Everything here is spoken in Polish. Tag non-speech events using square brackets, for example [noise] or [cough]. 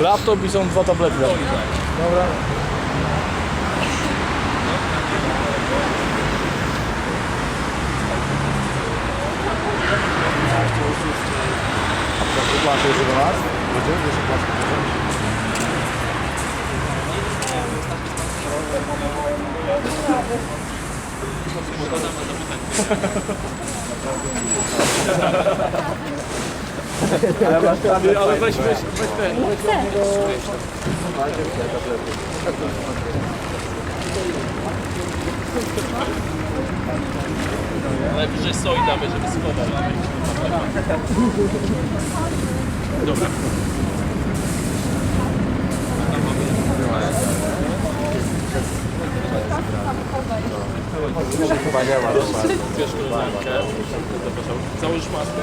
Laptop i są dwa tablety. Dobra. Planszy jeszcze do nas? [laughs] Będzie? Jeszcze planszy będzie? Ale weź, weź, weź ten. Najwyżej soi damy, żeby schować. Dobra. Chyba nie ma. Założysz maskę.